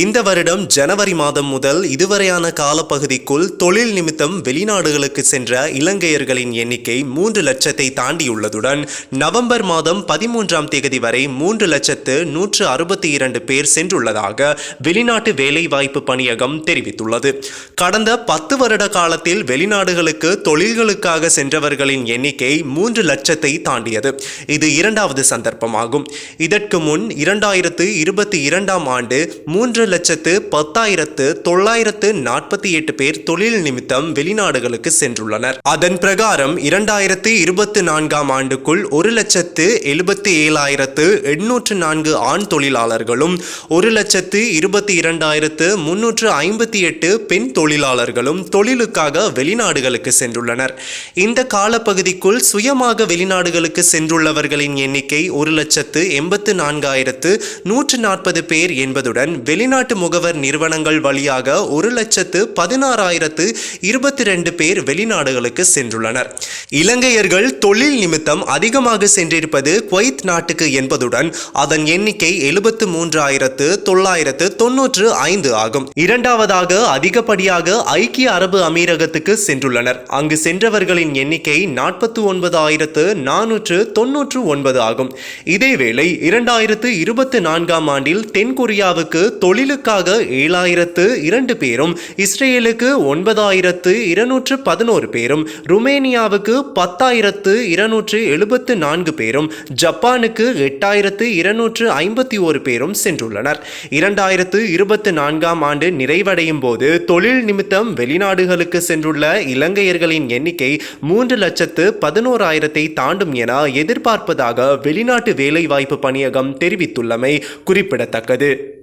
இந்த வருடம் ஜனவரி மாதம் முதல் இதுவரையான காலப்பகுதிக்குள் தொழில் நிமித்தம் வெளிநாடுகளுக்கு சென்ற இலங்கையர்களின் எண்ணிக்கை மூன்று லட்சத்தை தாண்டியுள்ளதுடன் நவம்பர் மாதம் பதிமூன்றாம் தேதி வரை மூன்று லட்சத்து நூற்று அறுபத்தி இரண்டு பேர் சென்றுள்ளதாக வெளிநாட்டு வேலைவாய்ப்பு பணியகம் தெரிவித்துள்ளது. கடந்த பத்து வருட காலத்தில் வெளிநாடுகளுக்கு தொழில்களுக்காக சென்றவர்களின் எண்ணிக்கை மூன்று லட்சத்தை தாண்டியது. இது இரண்டாவது சந்தர்ப்பமாகும். இதற்கு முன் இரண்டாயிரத்து இருபத்தி இரண்டாம் ஆண்டு மூன்று லட்சத்து பத்தாயிரத்து தொள்ளாயிரத்து நாற்பத்தி எட்டு பேர் தொழில் நிமித்தம் வெளிநாடுகளுக்கு சென்றுள்ளனர். அதன் பிரகாரம் இரண்டாயிரத்து இருபத்தி நான்காம் ஆண்டுக்குள் ஒரு லட்சத்து எழுபத்தி ஏழாயிரத்து எண்ணூற்று நான்கு ஆண் தொழிலாளர்களும் ஒரு லட்சத்து இருபத்தி இரண்டாயிரத்து முன்னூற்று ஐம்பத்தி எட்டு பெண் தொழிலாளர்களும் தொழிலுக்காக வெளிநாடுகளுக்கு சென்றுள்ளனர். இந்த காலப்பகுதிக்குள் சுயமாக வெளிநாடுகளுக்கு சென்றுள்ளவர்களின் எண்ணிக்கை ஒரு லட்சத்து எண்பத்து நான்காயிரத்து நூற்று நாற்பது பேர் என்பதுடன் வெளிநாடு வெளிநாட்டு முகவர் நிறுவனங்கள் வழியாக ஒரு லட்சத்து பதினாறாயிரத்து இருபத்தி ரெண்டு பேர் வெளிநாடுகளுக்கு சென்றுள்ளனர். இலங்கையர்கள் தொழில் நிமித்தம் அதிகமாக சென்றிருப்பது குவைத் நாட்டுக்கு என்பதுடன் அதன் எண்ணிக்கை எழுபத்து மூன்றாயிரத்து தொள்ளாயிரத்து தொன்னூற்று ஐந்து ஆகும். இரண்டாவதாக அதிகப்படியாக ஐக்கிய அரபு அமீரகத்துக்கு சென்றுள்ளனர். அங்கு சென்றவர்களின் எண்ணிக்கை நாற்பத்து ஒன்பதாயிரத்து நானூற்று தொன்னூற்று ஒன்பது ஆகும். இதேவேளை இரண்டாயிரத்து இருபத்தி நான்காம் ஆண்டில் தென்கொரியாவுக்கு தொழிலுக்காக ஏழாயிரத்து இரண்டு பேரும் இஸ்ரேலுக்கு ஒன்பதாயிரத்து இருநூற்று பதினோரு பேரும் ருமேனியாவுக்கு பத்தாயிரத்து இருநூற்று எழுபத்து நான்கு பேரும் ஜப்பானுக்கு எட்டாயிரத்து இருநூற்று ஐம்பத்தி ஒரு பேரும் சென்றுள்ளனர். இரண்டாயிரத்து இருபத்தி நான்காம் ஆண்டு நிறைவடையும் போது தொழில் நிமித்தம் வெளிநாடுகளுக்கு சென்றுள்ள இலங்கையர்களின் எண்ணிக்கை மூன்று லட்சத்து பதினோராயிரத்தை தாண்டும் என எதிர்பார்ப்பதாக வெளிநாட்டு வேலைவாய்ப்பு பணியகம் தெரிவித்துள்ளமை குறிப்பிடத்தக்கது.